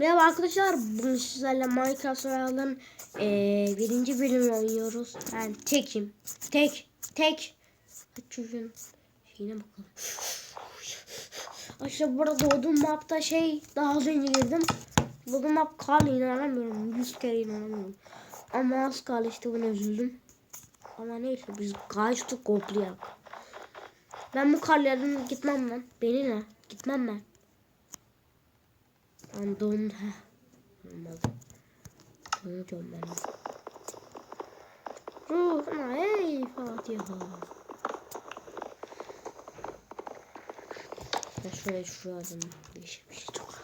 Merhaba arkadaşlar. Bugün sizlerle Minecraft Survival'ın eee birinci bölümü oynuyoruz. Ben tekim. Tek. Tek. Çocuğun şeyine bakalım. Arkadaşlar burada doğduğum mapta şey daha az önce girdim. Doğduğum map kal inanamıyorum. Yüz kere inanamıyorum. Ama az kaldı işte buna üzüldüm. Ama neyse biz gayet toplayak. Ben bu karlardan gitmem lan. Beni ne? Gitmem ben. Ben don... Heh. Olmadı. Donacağım ben. Ruhuna ey Fatiha. Ya şöyle şuradan değişik bir şey çok.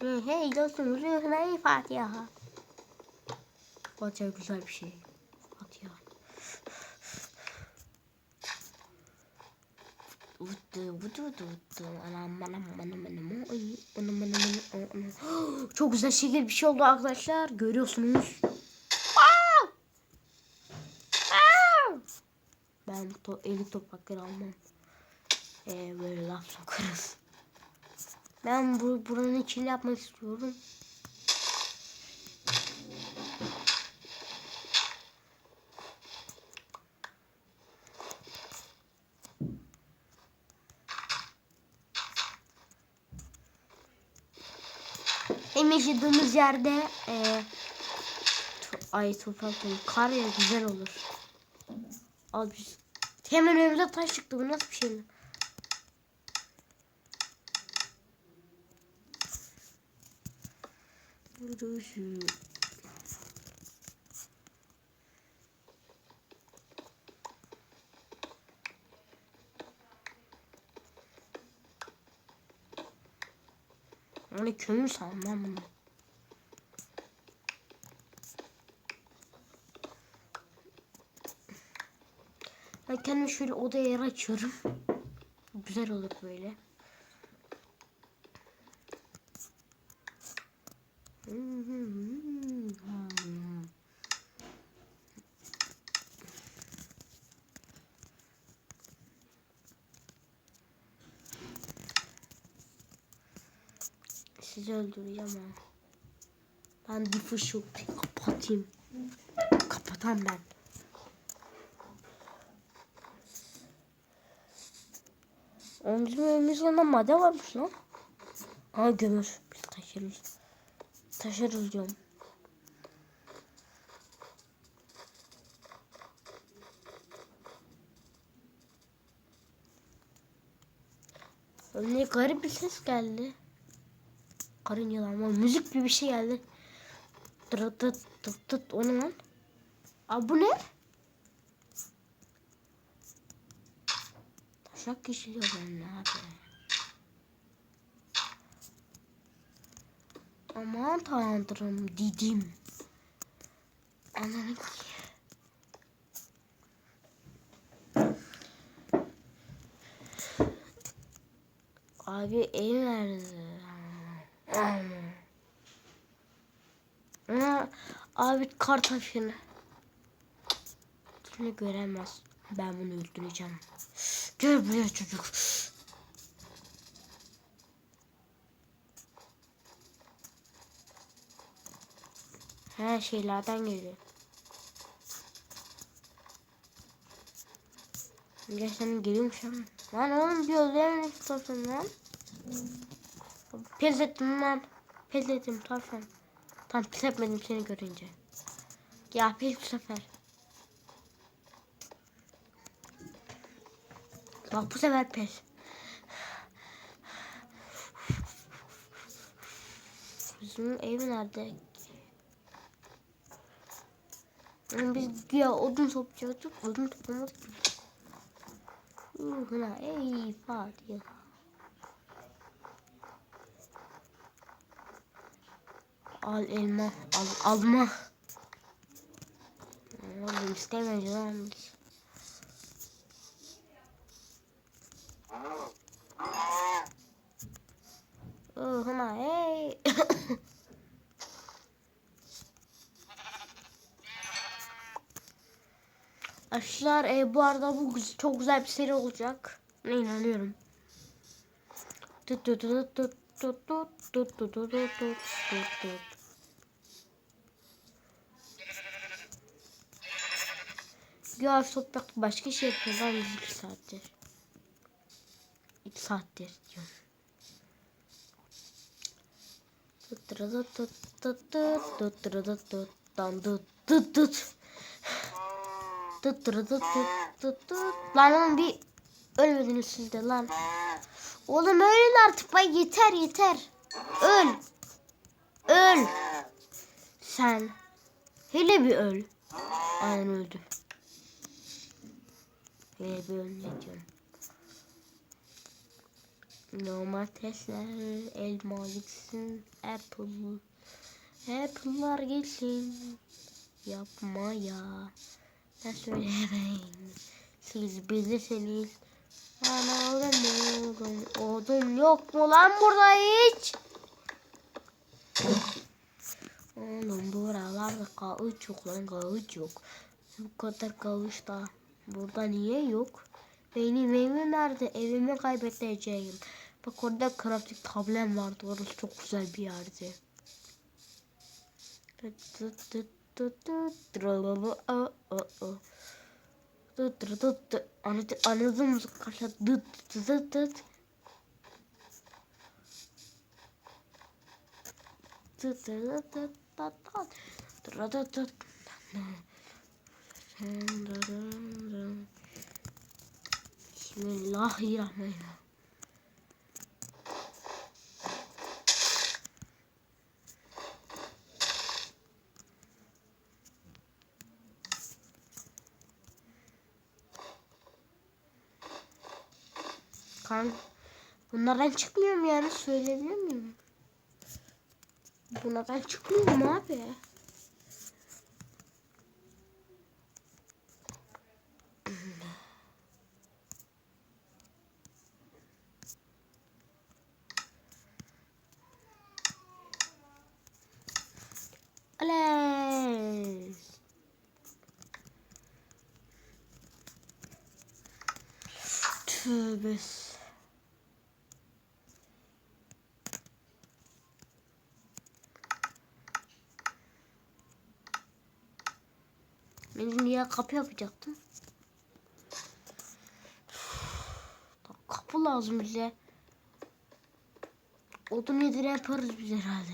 Hey, hey dostum ruhuna ey Fatiha. Fatiha güzel bir şey. Fatiha. Vıttı vıttı vıttı vıttı. Anam anam anam anam. Ay, anam anam anam anam. Çok güzel şekil bir şey oldu arkadaşlar. Görüyorsunuz. Ben to eli toprakları almam. Ee, böyle laf sokarız. Ben bu buranın içini yapmak istiyorum. Hem yaşadığımız yerde e, ay toprak kar ya güzel olur. Al biz. Hemen önümüze taş çıktı. Bu nasıl bir şey? Burada şu. Hani kömür sanmam bunu. Ben kendime şöyle odaya yer açıyorum. Güzel olur böyle. Sizi öldüreceğim ha. Ben diffuse'u kapatayım. Kapatan ben. Oğlum bizim evimizin yanında madde varmış lan. Aa gömür. Biz taşırız. Taşırız diyorum. Ne garip bir ses geldi. Karıncalar ama müzik gibi bir şey geldi. Tırt tırt tırt tırt o ne lan? Aa bu ne? Taşak geçiliyor ben ne yapayım? Aman tanrım dedim. Ananı ki. Abi ev nerede? Abi kar taşını. Seni göremez. Ben bunu öldüreceğim. Gel buraya çocuk. Her şeylerden geliyor. Gerçekten geliyormuş ama. Lan oğlum bir öldüremedim tutarsan lan. Pes ettim lan. Pes ettim tutarsan. Tam pes etmedim seni görünce. Ya pes bu sefer. Bak bu sefer pes. Bizim ev nerede? Yani biz güya odun toplayacaktık. Odun toplamadık. Ruhuna ey Fatiha. Al elma. Al alma. Oğlum istemeyeceğim. Ruhuna ey. Arkadaşlar e, bu arada bu çok güzel bir seri olacak. Ne inanıyorum. Tut tut tut tut tut tut tut tut tut tut tut Ya toprak başka şey yapıyorlar biz iki saattir. İki saattir diyor. Lan lan bir ölmediniz siz de lan. Oğlum ölün artık bay yeter yeter. Öl. Öl. Sen. Hele bir öl. Aynen öldü. Ne diyorum. Domatesler, elma gitsin, apple. Apple'lar gelsin yapmaya. Ben söylemeyin. Siz bilirseniz. Ana oğlum oğlum. Odun yok mu lan burada hiç? Oğlum buralarda kağıt yok lan kağıt yok. Bu kadar kağıt da burada niye yok? Benim evim nerede? Evimi kaybedeceğim. Bak orada crafting tablem vardı. Orası çok güzel bir yerdi. Anladım, anladım kaşa dıt Bismillahirrahmanirrahim. Kan bunlardan çıkmıyorum yani söyleyebilir miyim? Bunlardan çıkmıyorum abi. Ben niye kapı yapacaktım? Kapı lazım bize. Odun nedir yaparız biz herhalde.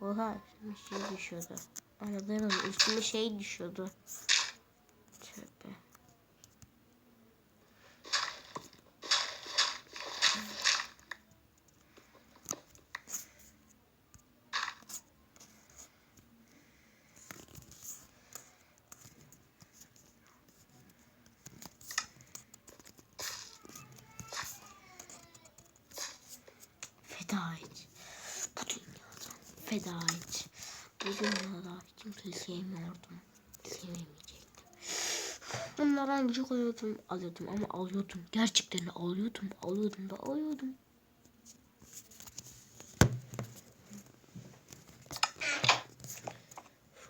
Oha üstüme şey düşüyordu. Anladım üstüme şey düşüyordu. Feda et. Bu dünyadan feda et. Bu dünyada kimseyi sevmiyordum. Sevemeyecektim. Bunlardan çok alıyordum, alıyordum ama alıyordum. Gerçekten alıyordum, alıyordum da alıyordum.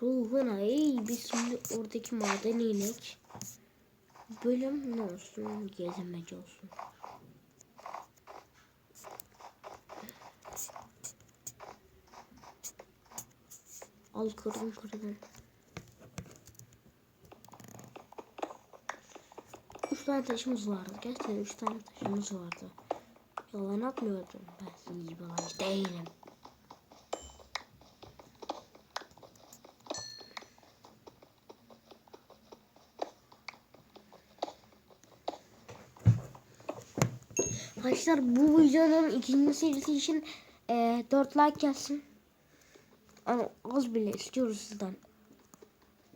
Ruhuna ey biz şimdi oradaki madene inek. Bölüm ne olsun? Gezemece olsun. Al kırdım kırdım. Üç tane taşımız vardı. Gerçekten üç tane taşımız vardı. Yalan atmıyordum. Ben gibi yalancı değilim. Arkadaşlar bu videonun ikinci serisi için e, 4 like gelsin. Ama az bile istiyoruz sizden.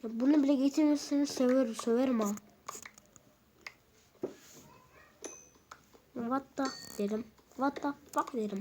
Ya bunu bile getirirseniz severim, severim ha. What the derim. What the fuck derim.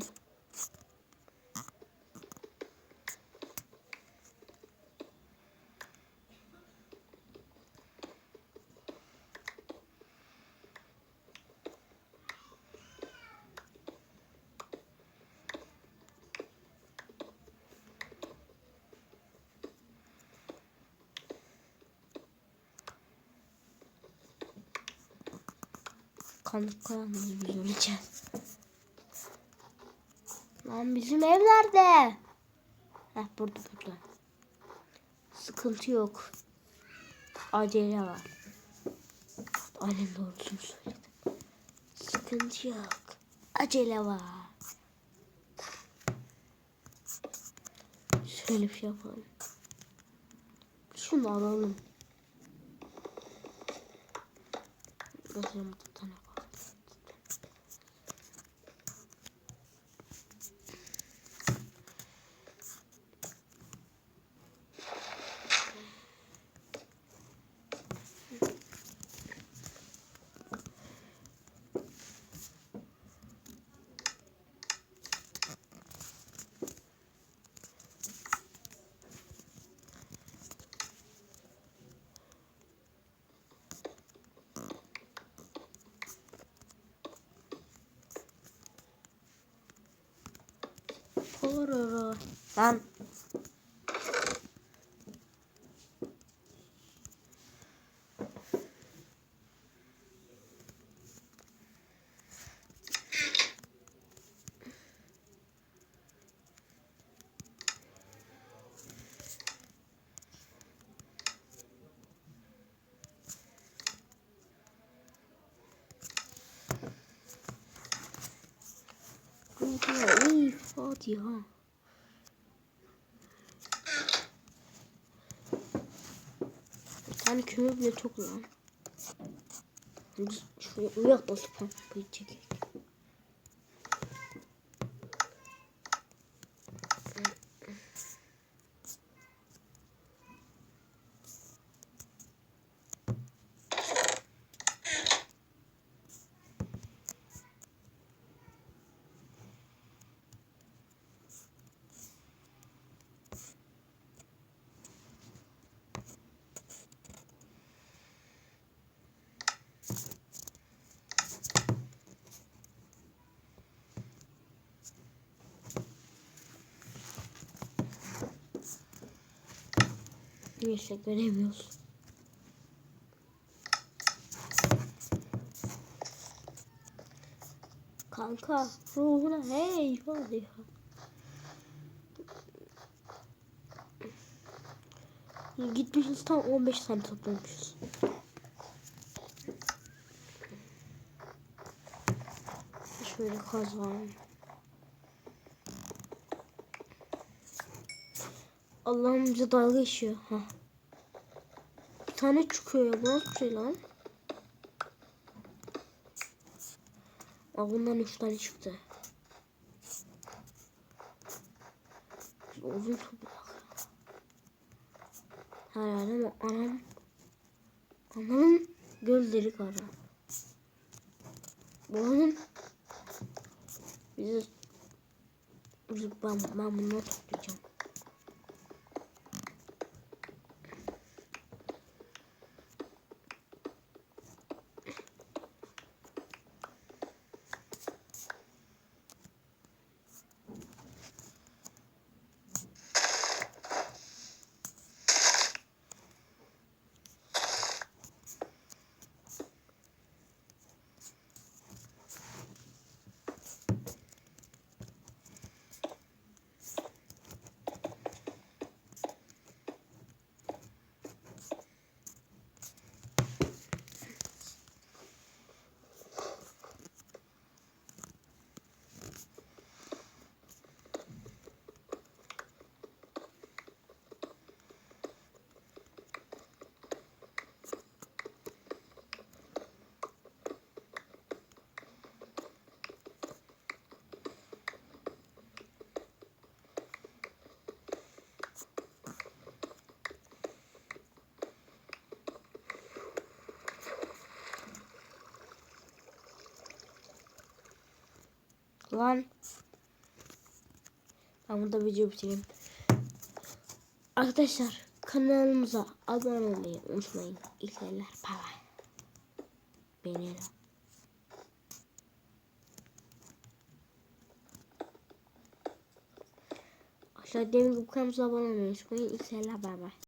Biz onun için. Lan bizim ev nerede? Heh burada burada. Sıkıntı yok. Acele var. Annem doğrusunu söyledi. Sıkıntı yok. Acele var. Şöyle bir şey yapalım. Şunu alalım. Nasıl bir tane var. Pororo. Lan. Fatiha. Bir tane kömür bile çok lan. Şuraya uyak basıp kapıyı çekelim. Neyse göremiyoruz. Kanka ruhuna hey Fatiha. Gitmişiz tam 15 tane toplamışız. Şöyle kazalım. Allah'ım bize dalga geçiyor. Ha. Tane çıkıyor ya. Bu nasıl şey lan? Aa, bundan üç tane çıktı. Uzun toprak. Herhalde ama anam anamın gözleri kara. Bunun bizi ben, ben bunları toplayacağım. Lan. Ben burada video bitireyim. Arkadaşlar kanalımıza abone olmayı unutmayın. İlkeler para. Beni Aşağıda demir bu kanalımıza abone olmayı unutmayın. Bay bay.